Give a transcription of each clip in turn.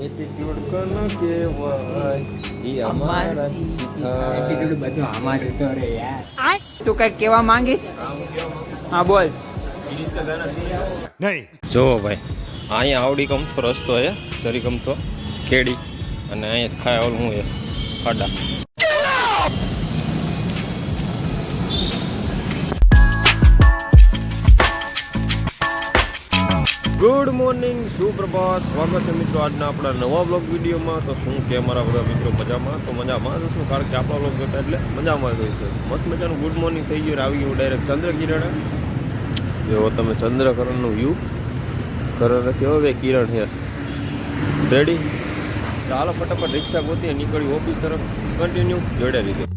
Attitude કોનો કહેવાય ઈ અમારા એટીટ્યુડ બધો આમાં જતો રે યાર તું કઈ કેવા માંગે હા બોલ જો ભાઈ, અહીંયા આવડી ગમતો રસ્તો છે સરી ગમતો કેડી અને અહીંયા ખાય ઓલું હું એ ખાડા. ગુડ મોર્નિંગ સુપ્રભાત. સ્વાગત છે મિત્રો આજના આપણા નવા બ્લોગ વિડીયોમાં. તો શું કે અમારા બધા મિત્રો મજામાં? તો મજામાં જ શું કારણ કે આપણા બ્લોગ જોતા એટલે મજામાં જ છે. મસ્ત મજાનું ગુડ મોર્નિંગ થઈ ગયું આવી ગયું ડાયરેક્ટ ચંદ્ર કિરણ. જો તમે ચંદ્રકરણનું વ્યૂ કરણ નથી હવે કિરણ છે? રેડી ચાલો ફટાફટ રિક્ષા ગોતી નીકળી ઓફિસ તરફ. કન્ટિન્યુ જોડે રીતે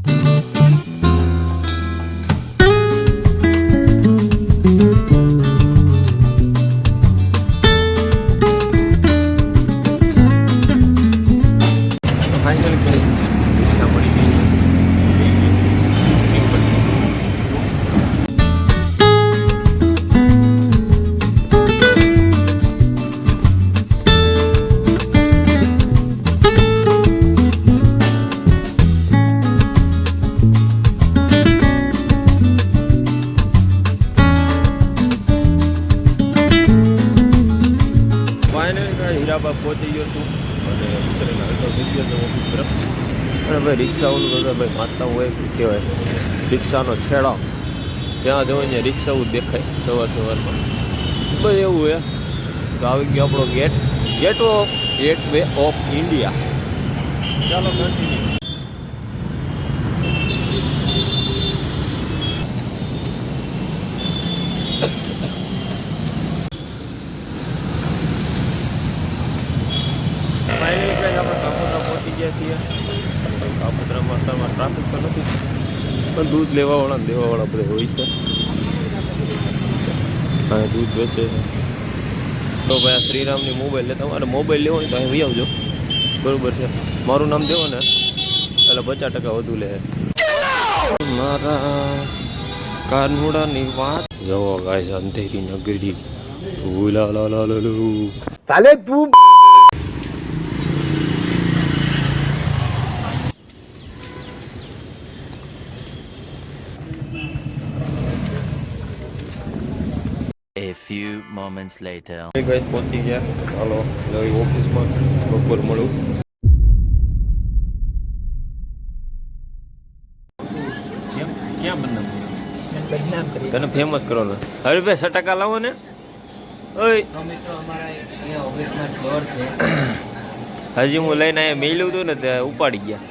રિક્ષાઓનું બધા ભાઈ માતા હોય શું કહેવાય? રિક્ષાનો છેડો. ત્યાં જોઈને રિક્ષાઓ દેખાય સવાર સવારમાં. બસ એવું હે. તો આવી ગયો આપણો gate. Gate of, gateway of India. ચાલો કન્ટિન્યુ આપણે કાપોદ્રા પહોંચી ગયા છીએ. કાપોદ્રામાં અત્યારમાં ટ્રાફિક તો નથી. પણ દૂધ લેવાવાળા ને દેવાવાળા બધે હોય છે. હા, દૂધ વેચે છે. તો ભાઈ આ શ્રીરામની મોબાઈલ લે, તમારે મોબાઈલ લેવો ને તો અહીં આવજો. બરોબર છે. મારું નામ દેવો ને, એટલે પચાસ ટકા વધુ લે. મારા કાનુડાની વાત. જવો ગાય અંધેરી નગરી. લા લા લા લુ. ચાલે તું few moments later. એ ગઈ પહોંચી ગયા ચાલો જઈ ઓફિસમાં બપોર મળું તને ફેમસ કરવાનો હરીભાઈ ભાઈ સટાકા લાવો ને. ઓય. મિત્રો અમારા ઓફિસમાં ચોર છે. હજી હું લઈને અહીંયા મેલ્યું હતું ને તે ઉપાડી ગયા.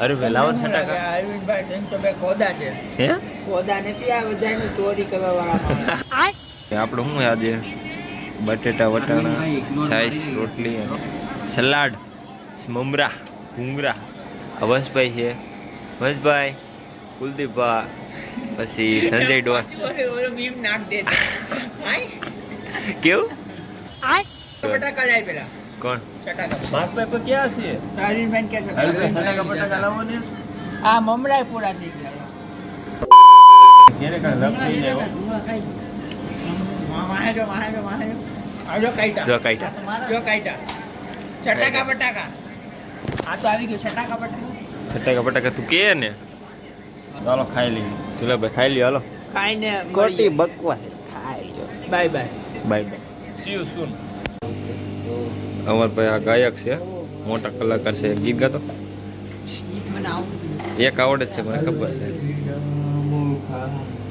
ને ટકા. અરવિંદભાઈ બે કોદા છે. હે? કોદા નથી આ બધાનું ચોરી કરવા વાળા આપણે શું આજે? બટેટા વટાણા છાશ રોટલી સલાડ મમરા ઘૂંગરા વંશભાઈ છે. વંશભાઈ કુલદીપભા પછી સંજય ડોર કેવું? બટાકા કોણ? આ મમરાય પૂરા થઈ ગયા એને કાંઈ લપ થઈ જાય વાહે જો વાહે જો વાહે જો. આવજો કાઈટા જો કાઈટા. ચટાકા બટાકા. આ તો આવી ગયું ચટાકા બટાકા. સટાકા બટાકા તું કે ને? ચાલો ખાઈ લઈએ. ભાઈ ખાઈ લ્યો હાલો. ખાઈને ખોટી બકવાસ ખાઈ લ્યો. Bye bye. Bye bye. See you soon Amar ભાઈ આ ગાયક છે. મોટા કલાકાર છે. ગીત ગાતો. એક આવડે છે મને ખબર છે.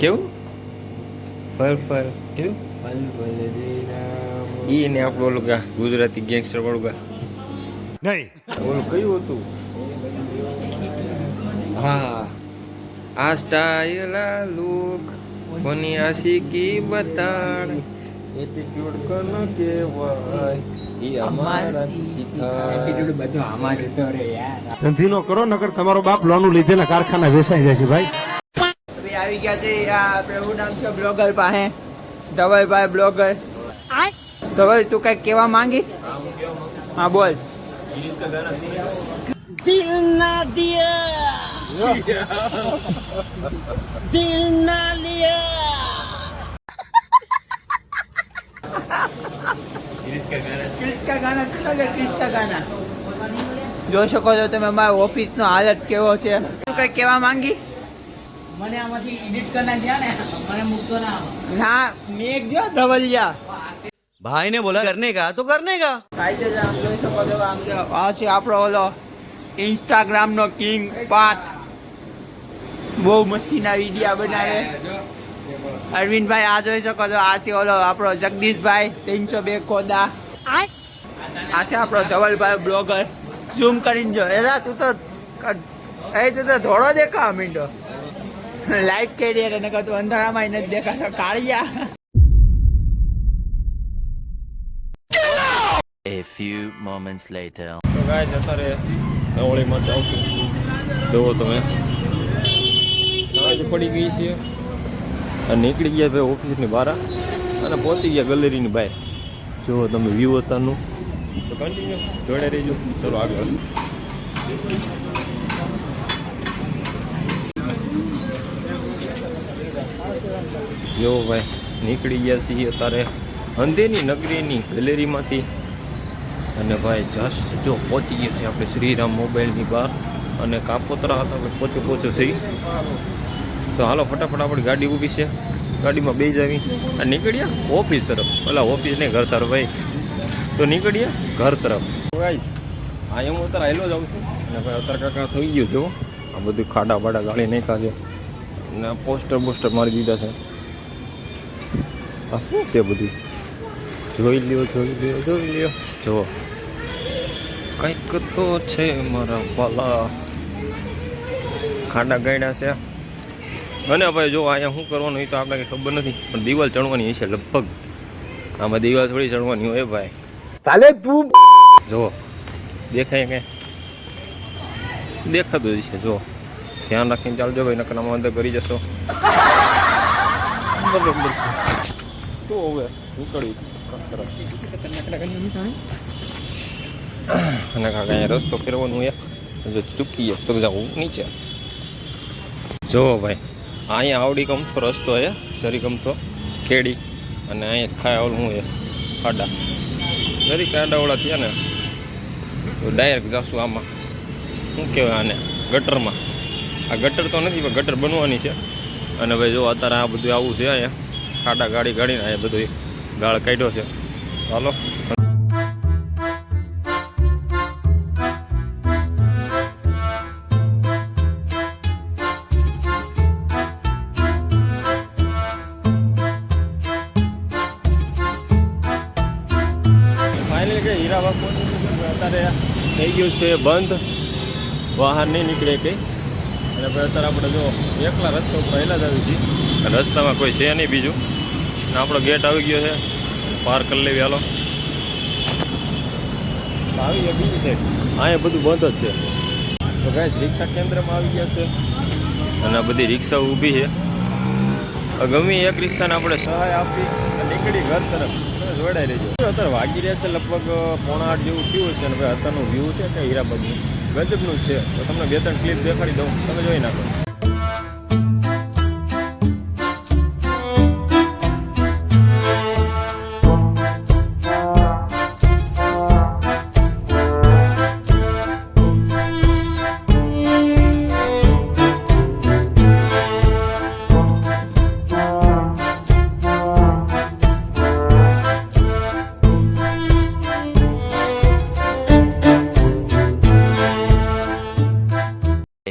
કેવું? પર પર કેવું? ઈ ને આપણું ઓલું ગા ગુજરાતી ગેંગસ્ટર વાળું ગા. નહીં. ઓલું કયું હતું? હા. આ સ્ટાઈલ આ લુક કોની આશિકી બતાડ. એટીટ્યુડ કોનો કહેવાય? ઈ અમારા શીખાય. એટીટ્યુડ બધું આમાં જતો રે યાર. ધંધીનો કરો નકર તમારો બાપ લોનું લીધેલા કારખાના વેચાઈ જાય છે ભાઈ. હવે આવી ગયા છે આ આપણે નામ છે બ્લોગર પાસે. ધવલભાઈ બ્લોગર. ધવલ તું કઈ કેવા માંગી? હા બોલ. દિલ ના દિયા. દિલ ના લિયા જોઈ શકો છો તમે મારા ઓફિસ નો હાલત કેવો છે? તું કઈ કેવા માંગી? મને આમાંથી એડિટ કરના ગયા ને મને મુકતો ના ના મેક જો ધવલિયા. ભાઈ ને બોલા કરને કા? તો કરને કા? ભાઈ જજો આમ જોઈ શકો છો આમ જો. આ છે આપણો ઓલો ઇન્સ્ટાગ્રામ નો કિંગ પાથ બહુ મસ્તીના વિડીયા બનાવે. અરવિંદભાઈ આ જોઈ શકો છો આ છે ઓલો આપણો જગદીશભાઈ ત્રણસો બે ખોદા. આ છે આપણો ધવલભાઈ બ્લોગર. ઝૂમ કરીને જો. એલા તું તો એ તું તો ધોળો દેખા મીંડો. લાઈક કરી એને કહું તું અંધારામાં નથી દેખાતો. કાળિયા. A few moments later. તો ગાઈસ અત્યારે જાઉં છું. જુઓ તમે. સાંજ પડી ગઈ છે. અને નીકળી ગયા ભાઈ ઓફિસની બહાર. અને પહોંચી ગયા ગેલેરીની બહાર. જુઓ તમે વ્યૂ અત્યારનું. તો કન્ટિન્યુ જોડે રહીજો. ચલો આગળ. જો ભાઈ, નીકળી ગયા છીએ અત્યારે અંધેની નગરીની ગેલેરીમાંથી. અને ભાઈ જસ્ટ જો પહોંચી ગયા છીએ આપણે શ્રીરામ મોબાઈલની બહાર. અને કાપોતરા હતા, આપણે પહોંચો પહોંચે છીએ. તો હાલો, ફટાફટ આપણી ગાડી ઊભી છે. ગાડીમાં બે આવી. અને નીકળ્યા? ઓફિસ તરફ. પેલા ઓફિસ નહીં, ઘર તરફ ભાઈ. તો નીકળ્યા? ઘર તરફ. ગાઈશ હા હું અત્યારે આવેલો જ આવું છું. અને ભાઈ, અત્યારે કાકા થઈ ગયું જો આ બધું ખાડા બાડા ગાળી નાખ્યા છે. અને પોસ્ટર બોસ્ટર મારી દીધા છે. આ શું છે બધું? જોઈ લ્યો જોઈ લ્યો જોઈ લ્યો. જો કંઈક તો છે મારા પાલા ખાડા ગાયડા છે. અને ભાઈ જો અહીંયા શું કરવાનું એ તો આપણે કંઈ ખબર નથી પણ દિવાલ ચડવાની હશે લગભગ. આમાં દિવાલ થોડી ચડવાની હોય ભાઈ. ચાલે તું જો દેખાય કે? દેખાતું જ છે જો ધ્યાન રાખીને ચાલજો ભાઈ નકર આમાં અંદર કરી જશો. બરોબર છે. તો હવે? નીકળી અને કાકા અહીંયા રસ્તો ફેરવાનું એક જો ચૂકીએ તો જાઉં નીચે. જો ભાઈ અહીંયા આવડી ગમતો રસ્તો છે સરી ગમતો ખેડી. અને અહીંયા ખાય ઓલું હું એ ખાડા. જરી ખાડાવાળા થયા ને તો ડાયરેક્ટ જાશું આમાં. શું કહેવાય આને? ગટરમાં. આ ગટર તો નથી, પણ ગટર બનવાની છે. અને ભાઈ જો અત્યારે આ બધું આવું છે અહીંયા, ખાડા ગાડી ગાડીને અહીંયા બધું ગાળ કાઢ્યો છે. ચાલો હીરાબાગ અત્યારે થઈ ગયું છે બંધ. બહાર નહીં નીકળે કંઈ. અને પછી અત્યારે આપણે જો એકલા રસ્તા ઉપર પહેલાં જ આવી છીએ. રસ્તામાં કોઈ છે નહીં બીજું. અને આપણો ગેટ આવી ગયો છે. પાર કરી લેવી હાલો. આવી ગયા બીજી સાઈડ અહીંયા બધું બંધ જ છે. તો ગાય રિક્ષા કેન્દ્રમાં આવી ગયા છે. અને બધી રિક્ષાઓ ઊભી છે. ગમે એક રિક્ષાને આપણે સહાય આપી નીકળી ઘર તરફ. જોડાઈ રહેજો. અત્યારે વાગી રહ્યા છે લગભગ પોણા આઠ જેવું થયું છે અને ભાઈ અત્યારનું વ્યૂ છે કે હીરાબાદનું ગજબનું છે. તો તમને બે ત્રણ ક્લિપ દેખાડી દઉં. તમે જોઈ નાખો.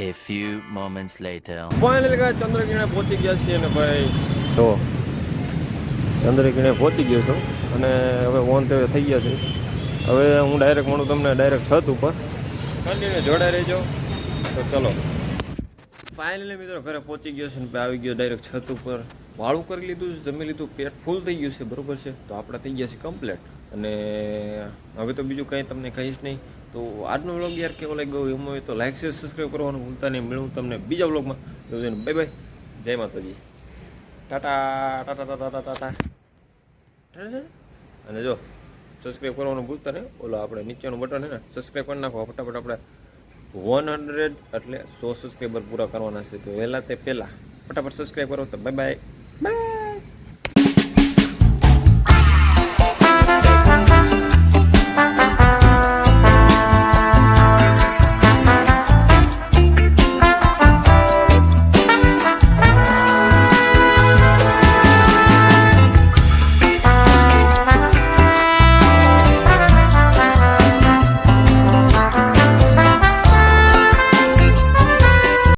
A few moments later. Finally કાંઈ ચંદ્રકિરણે પહોંચી ગયા છીએ અને ભાઈ તો ચંદ્રકિરણે પહોંચી ગયો છું અને હવે ઓન તે થઈ ગયા છે. હવે હું ડાયરેક્ટ મળું તમને ડાયરેક્ટ છત ઉપર. કન્ટિન્યુ જોડાઈ રહેજો. તો ચલો. ફાઇનલી મિત્રો ઘરે પહોંચી ગયો છે ને ભાઈ આવી ગયો ડાયરેક્ટ છત ઉપર. વાળું કરી લીધું છે જમી લીધું પેટ ફૂલ થઈ ગયું છે બરોબર છે? તો આપણે થઈ ગયા છે કમ્પ્લેટ અને હવે તો બીજું કંઈ તમને કહીશ નહીં. તો આજનો વ્લોગ યાર કેવો લાગ્યો? એમ હોય તો લાઈક શેર સબસ્ક્રાઈબ કરવાનું ભૂલતા નહીં. મળું તમને બીજા વ્લોગમાં તો બાય બાય જય માતાજી. ટાટા ટાટા ટાટા ટાટા ટાટા. અને જો સબસ્ક્રાઈબ કરવાનું ભૂલતા નહીં. ઓલો આપણે નીચેનું બટન હે ને સબસ્ક્રાઈબ કરી નાખો. ફટાફટ આપણે વન હંડ્રેડ એટલે સો સબસ્ક્રાઈબર પૂરા કરવાના છે. તો વહેલા તે પહેલાં. ફટાફટ સબસ્ક્રાઈબ કરો તો બાય બાય